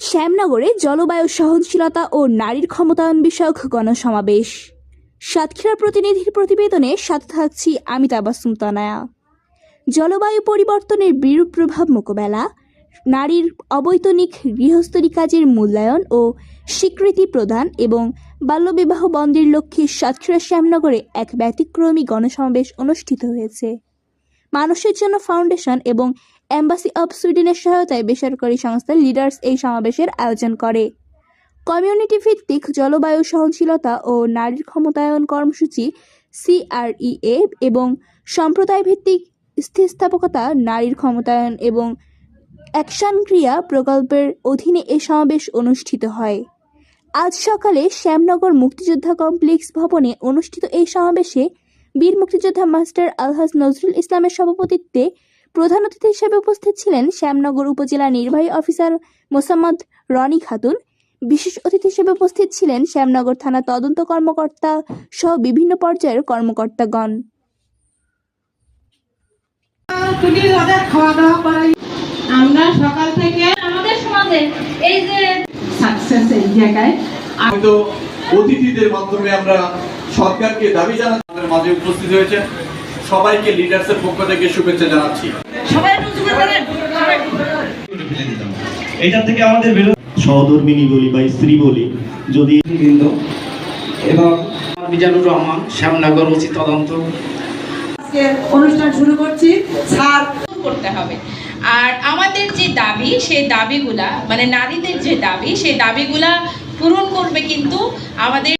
শ্যামনগরে জলবায়ু সহনশীলতা ও নারীর ক্ষমতায়ন বিষয়ক গণসমাবেশ। সাতক্ষীরা প্রতিনিধির প্রতিবেদনে সাথে থাকছি আমি তনায়া। জলবায়ু পরিবর্তনের বিরূপ প্রভাব মোকাবেলা, নারীর অবৈতনিক গৃহস্থলী কাজের মূল্যায়ন ও স্বীকৃতি প্রদান এবং বাল্যবিবাহ বন্ধের লক্ষ্যে সাতক্ষীরা শ্যামনগরে এক ব্যতিক্রমী গণসমাবেশ অনুষ্ঠিত হয়েছে। মানুষের জন্য ফাউন্ডেশন এবং অ্যাম্বাসি অব সুইডেনের সহায়তায় বেসরকারি সংস্থা লিডার্স এই সমাবেশের আয়োজন করে। কমিউনিটি ভিত্তিক জলবায়ু সহনশীলতা ও নারীর ক্ষমতায়ন কর্মসূচি সিআরইএ এবং সম্প্রদায় ভিত্তিক স্থিতিস্থাপকতা, নারীর ক্ষমতায়ন এবং অ্যাকশন ক্রিয়া প্রকল্পের অধীনে এ সমাবেশ অনুষ্ঠিত হয়। আজ সকালে শ্যামনগর মুক্তিযোদ্ধা কমপ্লেক্স ভবনে অনুষ্ঠিত এই সমাবেশে বীর মুক্তিযোদ্ধা মাস্টার আলহাজ নজরুল ইসলামের সভাপতিত্বে প্রধান অতিথি হিসেবে উপস্থিত ছিলেন শ্যামনগর উপজেলা নির্বাহী অফিসার মোসাম্মদ রনি খাতুন। বিশেষ অতিথি হিসেবে উপস্থিত ছিলেন শ্যামনগর থানা তদন্ত কর্মকর্তা সহ বিভিন্ন পর্যায়ের কর্মকর্তাগণ। আমরা সকাল থেকে আমাদের সমাজে এই যে সাকসেস এই জায়গায়। অতিথিদের মাধ্যমে আমরা সরকারকে দাবি জানাতে মাঝে উপস্থিত হয়েছে সবাইকে লিডার্সের পক্ষ থেকে শুভেচ্ছা জানাচ্ছি। এটা থেকে আমাদের বেরো সহধর্মিনী বলি বা স্ত্রী বলি যদি বৃন্দ এবং মিজানুর রহমান শ্যামনগর উচিত তদন্ত। আজকে অনুষ্ঠান শুরু করছি। স্যার করতে হবে। আর আমাদের যে দাবি সেই দাবিগুলা মানে নারীদের যে দাবি সেই দাবিগুলা পূরণ করবে কিন্তু আমাদের